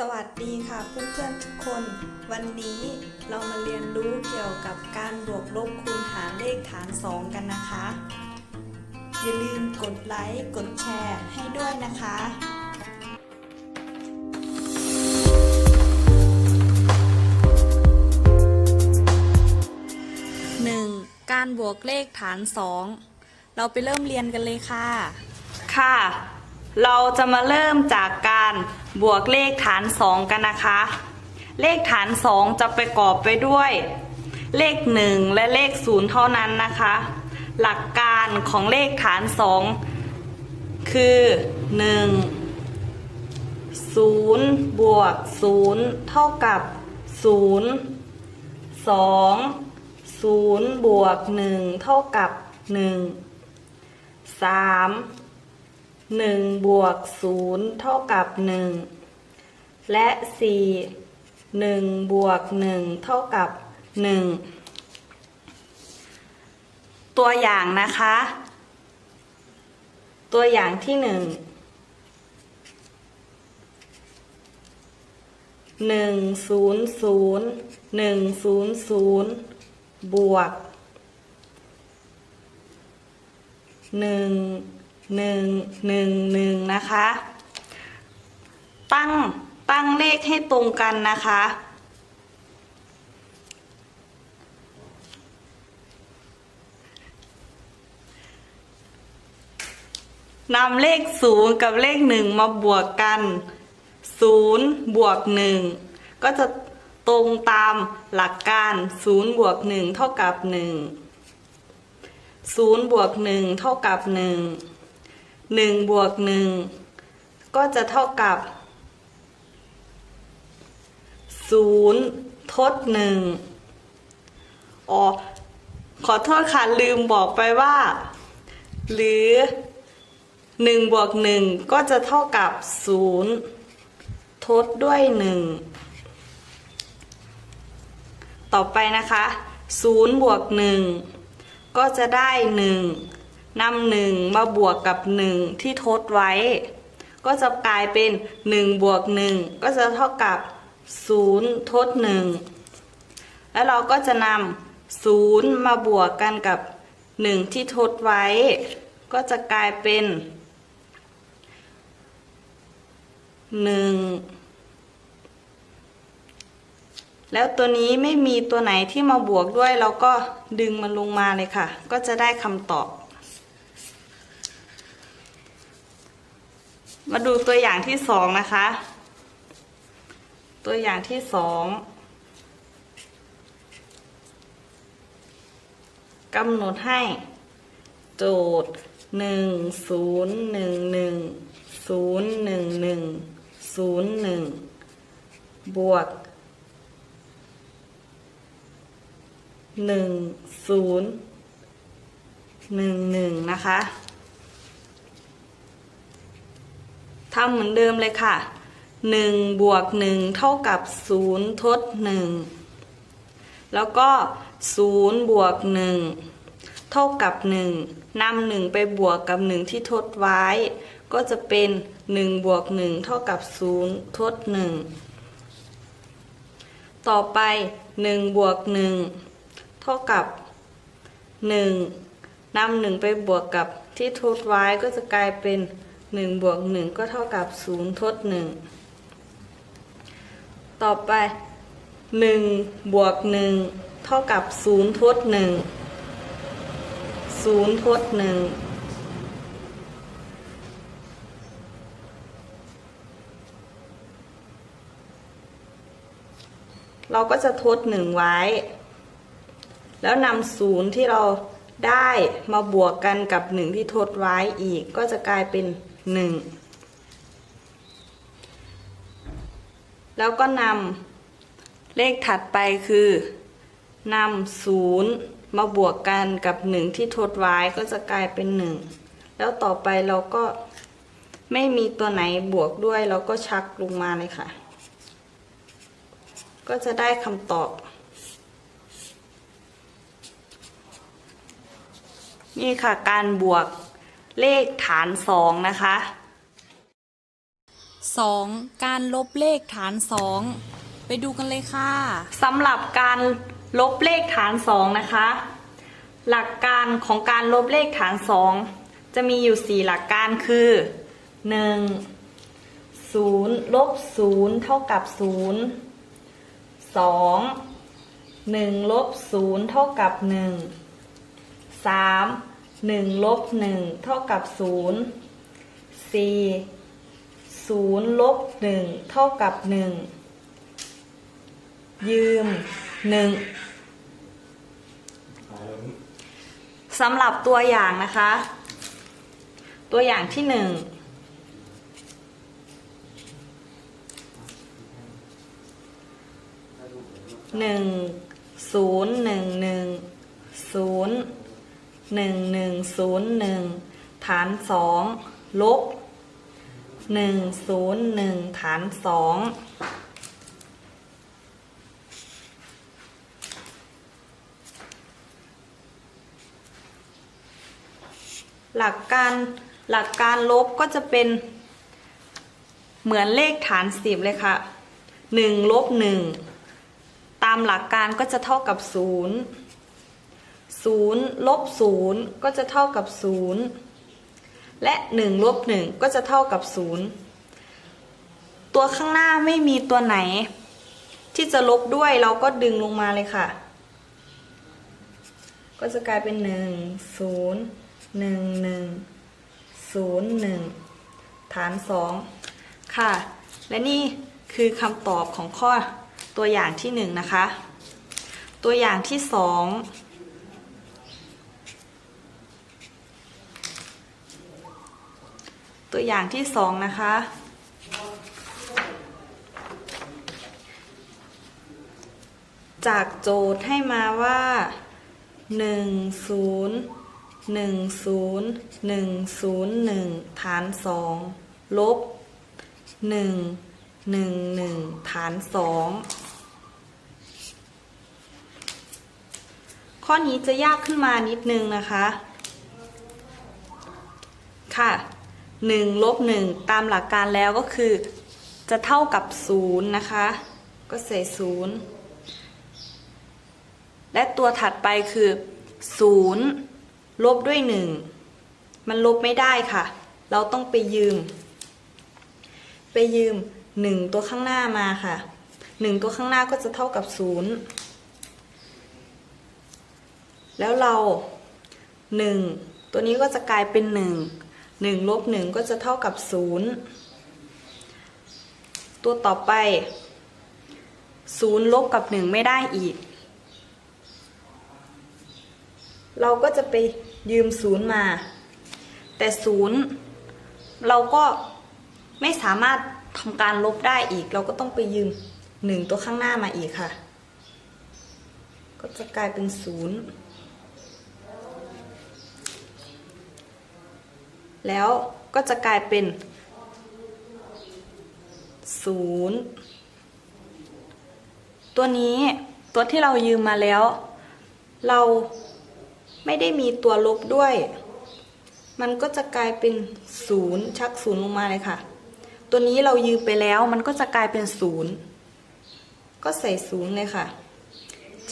สวัสดีค่ะเพื่อนๆทุกคน วันนี้เรามาเรียนรู้เกี่ยวกับการบวกลบคูณหารเลขฐาน 2 กันนะคะ อย่าลืมกดไลค์กดแชร์ให้ด้วยนะคะ 1. การบวกเลขฐาน 2 เราไปเริ่มเรียนกันเลยค่ะ ค่ะ เราจะมาเริ่มจากการ บวกเลขฐาน 2 กันนะคะ เลขฐาน 2 จะประกอบไปด้วย เลข 1 และเลข 0 เท่านั้นนะคะ หลักการของเลขฐาน 2 คือ 1 0 บวก 0 เท่ากับ 0 2 0 บวก 1 เท่ากับ 1 3 หนึ่งบวกศูนย์เท่ากับหนึ่งและสี่หนึ่งบวกหนึ่งเท่ากับหนึ่งตัวอย่างนะคะ ตัวอย่างที่หนึ่งหนึ่งศูนย์ศูนย์หนึ่งศูนย์ศูนย์บวกหนึ่ง หนึ่งหนึ่งหนึ่งนะคะ ตั้งตั้งเลขให้ตรงกันนะคะ นำเลขศูนย์กับเลขหนึ่งมาบวกกันศูนย์บวกหนึ่งก็จะตรงตามหลักการศูนย์บวกหนึ่งเท่ากับหนึ่งศูนย์บวกหนึ่งเท่ากับหนึ่ง หนึ่งบวกหนึ่งก็จะเท่ากับศูนย์ทดหนึ่งอ๋อ ขอโทษค่ะ ลืมบอกไปว่า หรือหนึ่งบวกหนึ่งก็จะเท่ากับศูนย์ทดด้วยหนึ่งต่อไปนะคะศูนย์บวกหนึ่งก็จะได้ห นำหนึ่งมาบวกกับหนึ่งที่ทดไว้ ก็จะกลายเป็นหนึ่งบวกหนึ่งก็จะเท่ากับศูนย์ทดหนึ่งแล้วเราก็จะนำศูนย์มาบวกกันกับหนึ่งที่ทดไว้ ก็จะกลายเป็นหนึ่งแล้วตัวนี้ไม่มีตัวไหนที่มาบวกด้วย เราก็ดึงมันลงมาเลยค่ะ ก็จะได้คำตอบ มาดูตัวอย่างที่สองนะคะ ตัวอย่างที่สองกำหนดให้ โจทย์หนึ่งศูนย์หนึ่งหนึ่งศูนย์หนึ่งหนึ่งศูนย์หนึ่งบวกหนึ่งศูนย์หนึ่งหนึ่งนะคะ ทำเหมือนเดิมเลยค่ะหนึ่งบวกหนึ่งเท่ากับศูนย์ทดหนึ่งแล้วก็ศูนย์บวกหนึ่งเท่ากับหนึ่งนำหนึ่งไปบวกกับหนึ่งที่ทดไว้ ก็จะเป็นหนึ่งบวกหนึ่งเท่ากับศูนย์ทดหนึ่งต่อไปหนึ่งบวกหนึ่งเท่ากับหนึ่งนำหนึ่งไปบวกกับที่ทดไว้ก็จะกลายเป็น นึ่งบวกหนึ่งก็เท่ากับศูนย์ทดหนึ่งต่อไปหนึ่งบวกหนึ่งเท่ากับศูนย์ทดหนึ่งศูนย์ทดหนึ่งเราก็จะทดหนึ่งไว้ แล้วนำศูนย์ที่เราได้มาบวกกันกับหนึ่งที่ทดไว้อีกก็จะกลายเป็น หนึ่งแล้วก็นำเลขถัดไปคือนำศูนย์มาบวกกันกับหนึ่งที่ทดไว้ก็จะกลายเป็นหนึ่งแล้วต่อไปเราก็ไม่มีตัวไหนบวกด้วย เราก็ชักลงมาเลยค่ะ ก็จะได้คำตอบ นี่ค่ะการบวก เลขฐานสองนะคะ 2. การลบเลขฐาน2ไปดูกันเลยค่ะ สำหรับการลบเลขฐานสองนะคะ หลักการของการลบเลขฐานสองจะมีอยู่ 4 หลักการคือ 1. 0ลบ0เท่ากับ 0 2 1ลบ0เท่ากับ 1 3 1ลบ1เท่ากับ 0 4 0ลบ1เท่ากับ 1 ยืมหนึ่งสำหรับตัวอย่างนะคะ ตัวอย่างที่หนึ่งหนึ่งศูนย์หนึ่งหนึ่งศูนย์ หนึ่งหนึ่งศูนย์หนึ่งฐานสองลบหนึ่งศูนย์หนึ่งฐานสองหลักการหลักการลบก็จะเป็นเหมือนเลขฐานสิบเลยค่ะหนึ่งลบหนึ่งตามหลักการก็จะเท่ากับศูนย์ 0ลบ0ก็จะเท่ากับ 0 และ 1 ลบ 1 ก็จะเท่ากับ 0 ตัวข้างหน้าไม่มีตัวไหน ที่จะลบด้วยเราก็ดึงลงมาเลยค่ะ ก็จะกลายเป็น 1 0 1 1 0 1 ฐาน 2 ค่ะ และนี่คือคำตอบของข้อตัวอย่างที่ 1 นะคะ ตัวอย่างที่ 2 ตัวอย่างที่สองนะคะ จากโจทย์ให้มาว่าหนึ่งศูนย์หนึ่งศูนย์หนึ่งศูนย์หนึ่งฐานสองลบหนึ่งหนึ่งหนึ่งฐานสองข้อนี้จะยากขึ้นมานิดนึงนะคะ ค่ะ หนึ่งลบหนึ่งตามหลักการแล้วก็คือ จะเท่ากับศูนย์นะคะ ก็ใส่ศูนย์และตัวถัดไปคือศูนย์ลบด้วยหนึ่งมันลบไม่ได้ค่ะ เราต้องไปยืม ไปยืมหนึ่งตัวข้างหน้ามาค่ะหนึ่งตัวข้างหน้าก็จะเท่ากับศูนย์แล้วเราหนึ่งตัวนี้ก็จะกลายเป็นห 1ลบ1ก็จะเท่ากับ 0 ตัวต่อไป 0 ลบกับ 1 ไม่ได้อีก เราก็จะไปยืม 0 มา แต่ 0 เราก็ไม่สามารถทำการลบได้อีก เราก็ต้องไปยืม 1 ตัวข้างหน้ามาอีกค่ะ ก็จะกลายเป็น 0 แล้วก็จะกลายเป็นศูนย์ตัวนี้ตัวที่เรายืมมาแล้ว เราไม่ได้มีตัวลบด้วย มันก็จะกลายเป็นศูนย์ชักศูนย์ลงมาเลยค่ะ ตัวนี้เรายืมไปแล้วมันก็จะกลายเป็นศูนย์ก็ใส่ศูนย์เลยค่ะ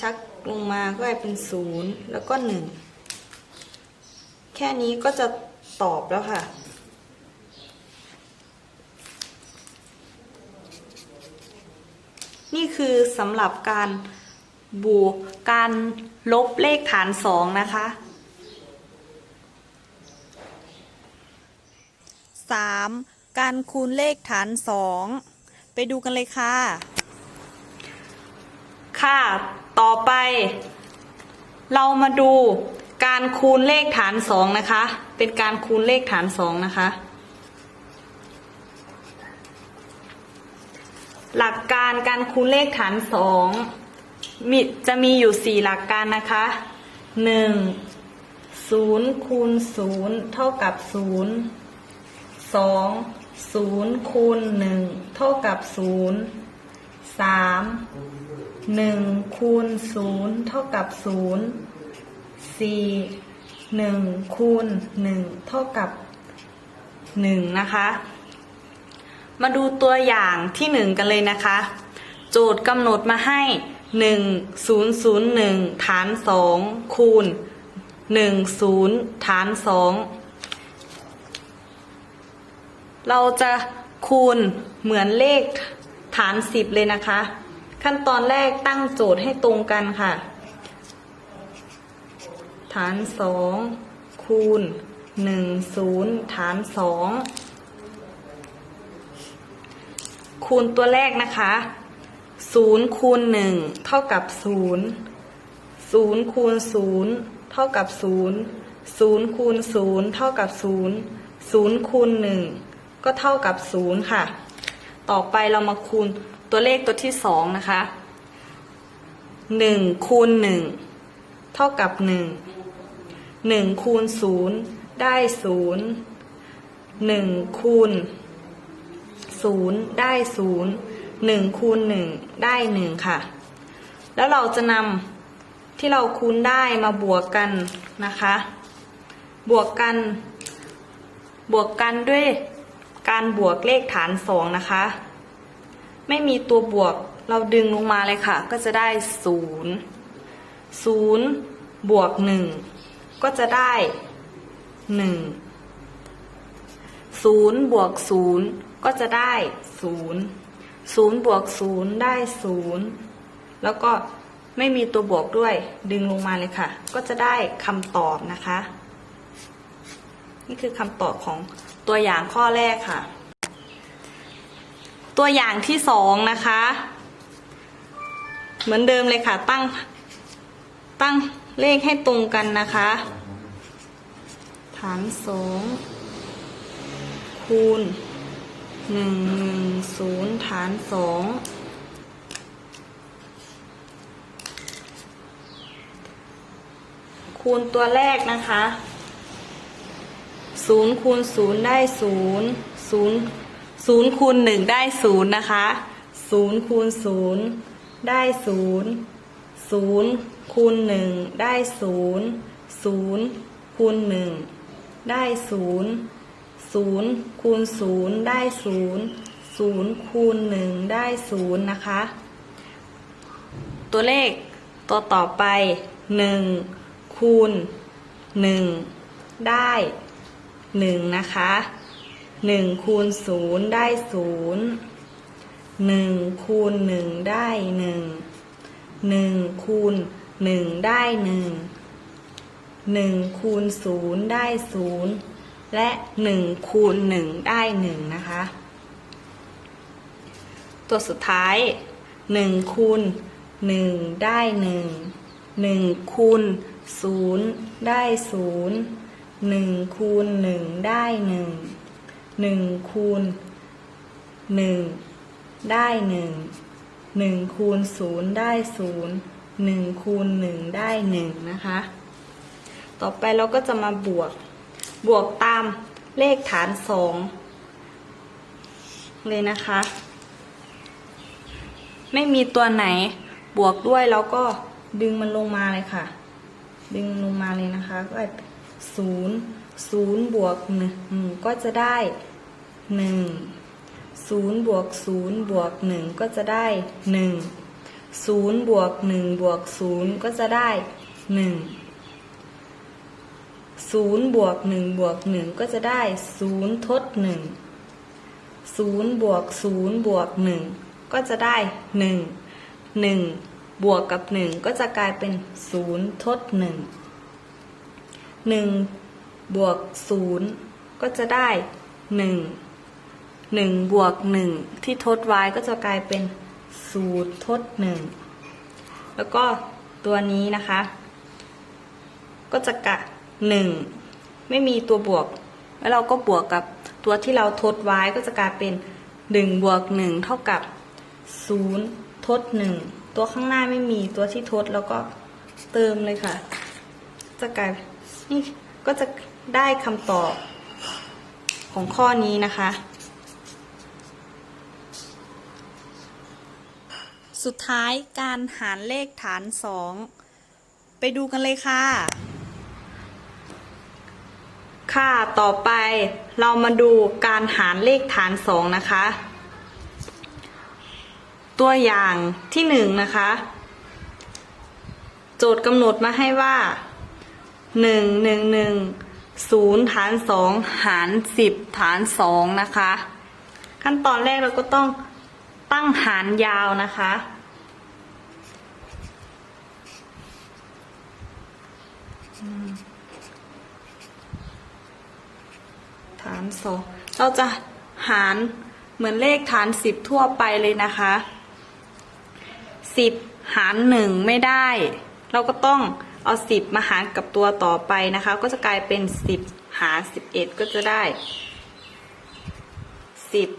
ชักลงมาก็กลายเป็นศูนย์แล้วก็หนึ่งแค่นี้ก็จะ ตอบแล้วค่ะ นี่คือสำหรับการบวกการลบเลขฐานสองนะคะ 3. การคูณเลขฐาน2ไปดูกันเลยค่ะ ค่ะ ต่อไป เรามาดู การคูณเลขฐานสองนะคะ เป็นการคูณเลขฐานสองนะคะ หลักการการคูณเลขฐานสองมีจะมีอยู่สี่หลักการนะคะหนึ่งศูนย์คูณศูนย์เท่ากับศูนย์สองศูนย์คูณหนึ่งเท่ากับศูนย์สามหนึ่งคูณศูนย์เท่ากับศูนย์ สี่หนึ่งคูณหนึ่งเท่ากับหนึ่งนะคะ มาดูตัวอย่างที่หนึ่งกันเลยนะคะ โจทย์กำหนดมาให้ 1001ฐาน2คูณ10ฐาน2เราจะคูณเหมือนเลขฐาน 10 เลยนะคะ ขั้นตอนแรกตั้งโจทย์ให้ตรงกันค่ะ ฐาน2คูณ10ฐาน2คูณตัวแรกนะคะศูนย์คูณหนึ่งเท่ากับศูนย์ศูนย์คูณศูนย์เท่ากับศูนย์ศูนย์คูณศูนย์เท่ากับศูนย์ศูนย์คูณหนึ่งก็เท่ากับศูนย์ค่ะ ต่อไปเรามาคูณตัวเลขตัวที่สองนะคะหนึ่งคูณหนึ่ง เท่ากับหนึ่งหนึ่งคูณศูนย์ได้ศูนย์หนึ่งคูณศูนย์ได้ศูนย์หนึ่งคูณหนึ่งได้หนึ่งค่ะ แล้วเราจะนำที่เราคูณได้มาบวกกันนะคะ บวกกัน บวกกันด้วยการบวกเลขฐานสองนะคะ ไม่มีตัวบวกเราดึงลงมาเลยค่ะ ก็จะได้ศู นย์ศูนย์บวกหนึ่งก็จะได้หนึ่งศูนย์บวกศูนย์ก็จะได้ศูนย์ศูนย์บวกศูนย์ได้ศูนย์แล้วก็ไม่มีตัวบวกด้วยดึงลงมาเลยค่ะ ก็จะได้คำตอบนะคะ นี่คือคำตอบของตัวอย่างข้อแรกค่ะ ตัวอย่างที่สองนะคะ เหมือนเดิมเลยค่ะตั้ง ตั้งเลขให้ตรงกันนะคะ ฐานสองคูณหนึ่งหนึ่งศูนย์ฐานสองคูณตัวแรกนะคะศูนย์คูณศูนย์ได้ศูนย์ศูนย์ศูนย์คูณหนึ่งได้ศูนย์นะคะศูนย์คูณศูนย์ได้ศูนย์ศูนย์ คูณหนึ่งได้ศูนย์ศูนย์คูณหนึ่งได้ศูนย์ศูนย์คูณศูนย์ได้ศูนย์ศูนย์คูณหนึ่งได้ศูนย์นะคะ ตัวเลขตัวต่อไปหนึ่งคูณหนึ่งได้หนึ่งนะคะหนึ่งคูณศูนย์ได้ศูนย์หนึ่งคูณหนึ่งได้หนึ่งหนึ่งคูณ หนึ่งได้หนึ่งหนึ่งคูณศูนย์ได้ศูนย์และหนึ่งคูณหนึ่งได้หนึ่งนะคะ ตัวสุดท้ายหนึ่งคูณหนึ่งได้หนึ่งหนึ่งคูณศูนย์ได้ศูนย์หนึ่งคูณหนึ่งได้หนึ่งหนึ่งคูณหนึ่งได้หนึ่งหนึ่งคูณศูนย์ได้ศูนย์ หนึ่งคูณหนึ่งได้หนึ่งนะคะ ต่อไปเราก็จะมาบวก บวกตามเลขฐานสองเลยนะคะ ไม่มีตัวไหนบวกด้วยแล้วก็ดึงมันลงมาเลยค่ะ ดึงลงมาเลยนะคะ ก็ศูนย์ศูนย์บวกหนึ่งก็จะได้หนึ่งศูนย์บวกศูนย์บวกหนึ่งก็จะได้หนึ่ง ศูนย์บวกหนึ่งบวกศูนย์ก็จะได้หนึ่งศูนย์บวกหนึ่งบวกหนึ่งก็จะได้ศูนย์ทดหนึ่งศูนย์บวกศูนย์บวกหนึ่งก็จะได้หนึ่งหนึ่งบวกกับหนึ่งก็จะกลายเป็นศูนย์ทดหนึ่งหนึ่งบวกศูนย์ก็จะได้หนึ่งหนึ่งบวกหนึ่งที่ทดไว้ก็จะกลายเป็น ศูนย์ทดหนึ่งแล้วก็ตัวนี้นะคะ ก็จะกะหนึ่งไม่มีตัวบวก แล้วเราก็บวกกับตัวที่เราทดไว้ก็จะกลายเป็นหนึ่งบวกหนึ่งเท่ากับศูนย์ทดหนึ่งตัวข้างหน้าไม่มีตัวที่ทดแล้วก็เติมเลยค่ะ จะกลายนี่ก็จะได้คำตอบของข้อนี้นะคะ สุดท้ายการหารเลขฐานสองไปดูกันเลยค่ะคค่ะ ต่อไปเรามาดูการหารเลขฐานสองนะคะ ตัวอย่างที่หนึ่งนะคะ โจทย์กำหนดมาให้ว่าหนึ่งหนึ่งหนึ่งศูนย์ฐานสองหารสิบฐานสองนะคะ ขั้นตอนแรกเราก็ต้องตั้งหารยาวนะคะ ฐานสองเราจะหารเหมือนเลขฐานสิบทั่วไปเลยนะคะสิบหารหนึ่งไม่ได้ เราก็ต้องเอาสิบมาหารกับตัวต่อไปนะคะ ก็จะกลายเป็นสิบหารสิบเอ็ดก็จะได้สิบ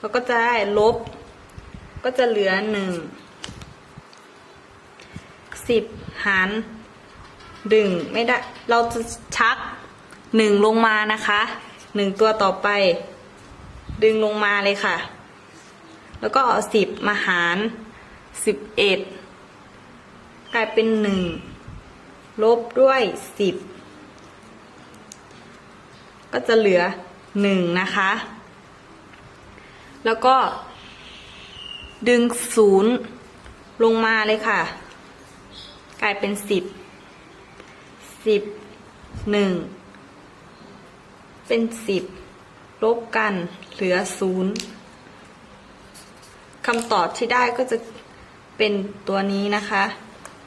แล้วก็จะได้ลบ ก็จะเหลือหนึ่งสิบหาร ดึงไม่ได้ เราจะชักหนึ่งลงมานะคะหนึ่งตัวต่อไป ดึงลงมาเลยค่ะ แล้วก็เอาสิบมาหารสิบเอ็ดกลายเป็นหนึ่งลบด้วยสิบก็จะเหลือหนึ่งนะคะ แล้วก็ ดึงศูนย์ลงมาเลยค่ะ กลายเป็นสิบ สิบหนึ่งเป็นสิบลบกันเหลือศูนย์คำตอบที่ได้ก็จะเป็นตัวนี้นะคะ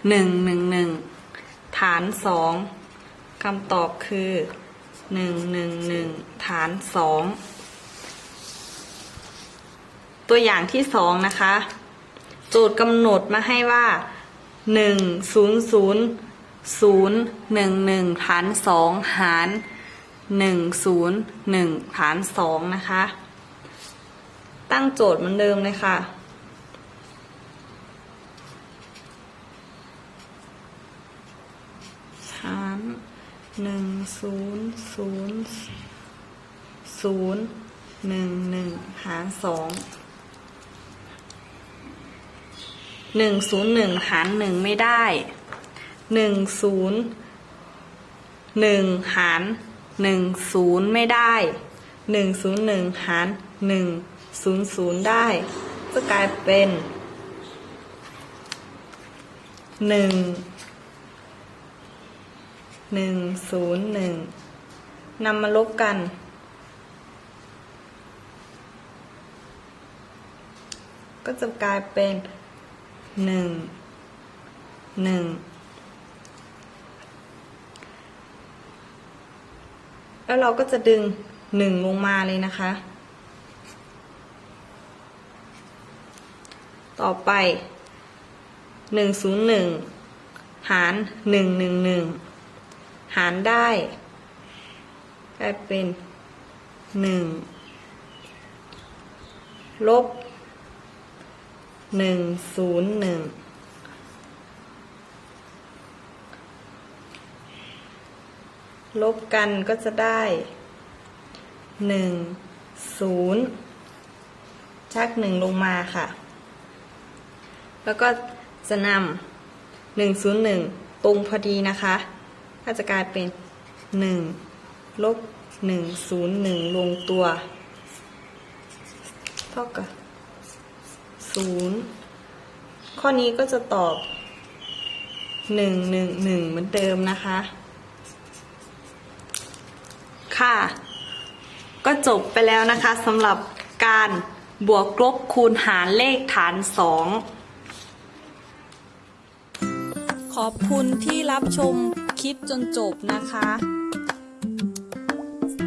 หนึ่งหนึ่งหนึ่งฐานสองคำตอบคือหนึ่งหนึ่งหนึ่งฐานสองตัวอย่างที่สองนะคะ โจทย์กำหนดมาให้ว่าหนึ่งศูนย์ศูนย์ ศูนย์หนึ่งหนึ่งฐานสองหารหนึ่งศูนย์หนึ่งฐานสองนะคะ ตั้งโจทย์เหมือนเดิมเลยค่ะหารหนึ่งศูนย์ศูนย์ศูนย์หนึ่งหนึ่งหารสองหนึ่งศูนย์หนึ่งหารหนึ่งไม่ได้ ย์หนึ่งหารหนึ่งศูนย์ไม่ได้หนึ่งศูนย์หนึ่งหารหนึ่งศูนย์ศูนย์ได้จะกลายเป็นหนึ่งหนึ่งศูนย์หนึ่งนำมาลบกัน ก็จะกลายเป็นหนึ่งหนึ่ง แล้วเราก็จะดึงหนึ่งลงมาเลยนะคะ ต่อไปหนึ่งศูนย์หนึ่งหารหนึ่งหนึ่งหนึ่งหารได้กลายเป็นหนึ่งลบหนึ่งศูนย์หนึ่ง ลบกันก็จะได้หนึ่งศูนย์ชักหนึ่งลงมาค่ะ แล้วก็จะนำหนึ่งศูนย์หนึ่งตรงพอดีนะคะ ก็จะกลายเป็นหนึ่งลบหนึ่งศูนย์หนึ่งลงตัวเท่ากับศูนย์ข้อนี้ก็จะตอบหนึ่งหนึ่งหนึ่งเหมือนเดิมนะคะ ค่ะ ก็จบไปแล้วนะคะสำหรับการบวกลบคูณหารเลขฐานสองขอบคุณที่รับชมคลิปจนจบนะคะ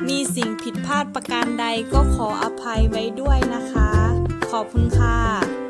มีสิ่งผิดพลาดประการใดก็ขออภัยไว้ด้วยนะคะ ขอบคุณค่ะ